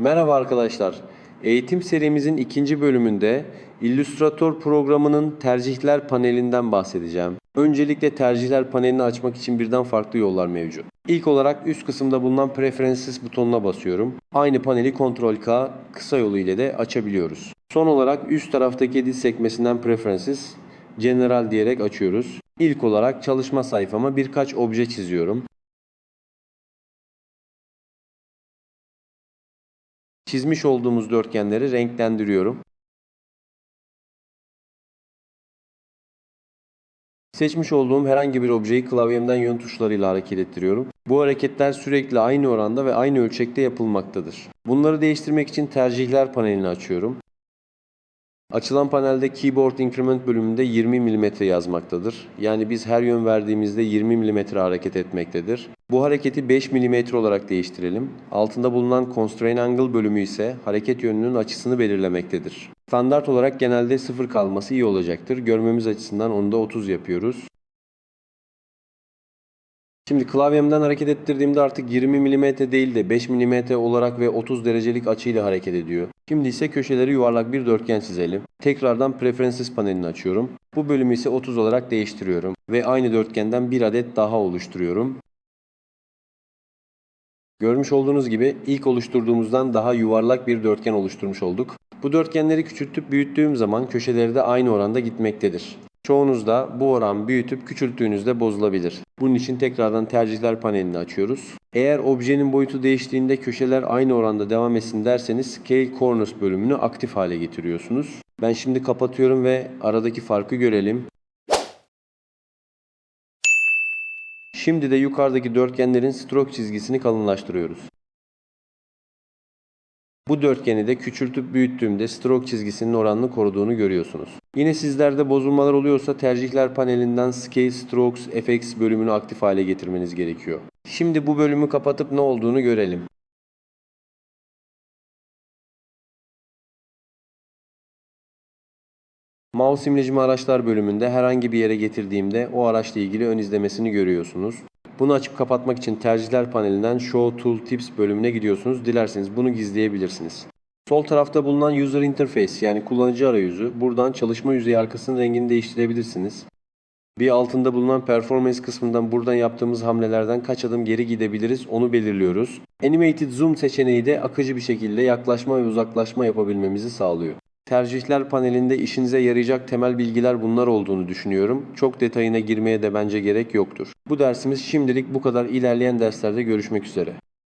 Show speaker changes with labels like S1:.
S1: Merhaba arkadaşlar. Eğitim serimizin ikinci bölümünde Illustrator programının tercihler panelinden bahsedeceğim. Öncelikle tercihler panelini açmak için birden farklı yollar mevcut. İlk olarak üst kısımda bulunan Preferences butonuna basıyorum. Aynı paneli Ctrl K kısa yolu ile de açabiliyoruz. Son olarak üst taraftaki edit sekmesinden Preferences, General diyerek açıyoruz. İlk olarak çalışma sayfama birkaç obje çiziyorum. Çizmiş olduğumuz dörtgenleri renklendiriyorum. Seçmiş olduğum herhangi bir objeyi klavyemden yön tuşlarıyla hareket ettiriyorum. Bu hareketler sürekli aynı oranda ve aynı ölçekte yapılmaktadır. Bunları değiştirmek için tercihler panelini açıyorum. Açılan panelde Keyboard Increment bölümünde 20 mm yazmaktadır. Yani biz her yön verdiğimizde 20 mm hareket etmektedir. Bu hareketi 5 mm olarak değiştirelim. Altında bulunan Constrain Angle bölümü ise hareket yönünün açısını belirlemektedir. Standart olarak genelde 0 kalması iyi olacaktır. Görmemiz açısından onu da 30 yapıyoruz. Şimdi klavyemden hareket ettirdiğimde artık 20 mm değil de 5 mm olarak ve 30 derecelik açıyla hareket ediyor. Şimdi ise köşeleri yuvarlak bir dörtgen çizelim. Tekrardan Preferences panelini açıyorum. Bu bölümü ise 30 olarak değiştiriyorum. Ve aynı dörtgenden bir adet daha oluşturuyorum. Görmüş olduğunuz gibi ilk oluşturduğumuzdan daha yuvarlak bir dörtgen oluşturmuş olduk. Bu dörtgenleri küçültüp büyüttüğüm zaman köşeleri de aynı oranda gitmektedir. Çoğunuzda bu oran büyütüp küçülttüğünüzde bozulabilir. Bunun için tekrardan tercihler panelini açıyoruz. Eğer objenin boyutu değiştiğinde köşeler aynı oranda devam etsin derseniz Scale Corners bölümünü aktif hale getiriyorsunuz. Ben şimdi kapatıyorum ve aradaki farkı görelim. Şimdi de yukarıdaki dörtgenlerin stroke çizgisini kalınlaştırıyoruz. Bu dörtgeni de küçültüp büyüttüğümde stroke çizgisinin oranını koruduğunu görüyorsunuz. Yine sizlerde bozulmalar oluyorsa tercihler panelinden Scale Strokes FX bölümünü aktif hale getirmeniz gerekiyor. Şimdi bu bölümü kapatıp ne olduğunu görelim. Mouse imlecimi araçlar bölümünde herhangi bir yere getirdiğimde o araçla ilgili ön izlemesini görüyorsunuz. Bunu açıp kapatmak için tercihler panelinden Show Tool Tips bölümüne gidiyorsunuz. Dilerseniz bunu gizleyebilirsiniz. Sol tarafta bulunan User Interface yani kullanıcı arayüzü. Buradan çalışma yüzeyi arkasının rengini değiştirebilirsiniz. Bir altında bulunan Performance kısmından buradan yaptığımız hamlelerden kaç adım geri gidebiliriz onu belirliyoruz. Animated Zoom seçeneği de akıcı bir şekilde yaklaşma ve uzaklaşma yapabilmemizi sağlıyor. Tercihler panelinde işinize yarayacak temel bilgiler bunlar olduğunu düşünüyorum. Çok detayına girmeye de bence gerek yoktur. Bu dersimiz şimdilik bu kadar ilerleyen derslerde görüşmek üzere.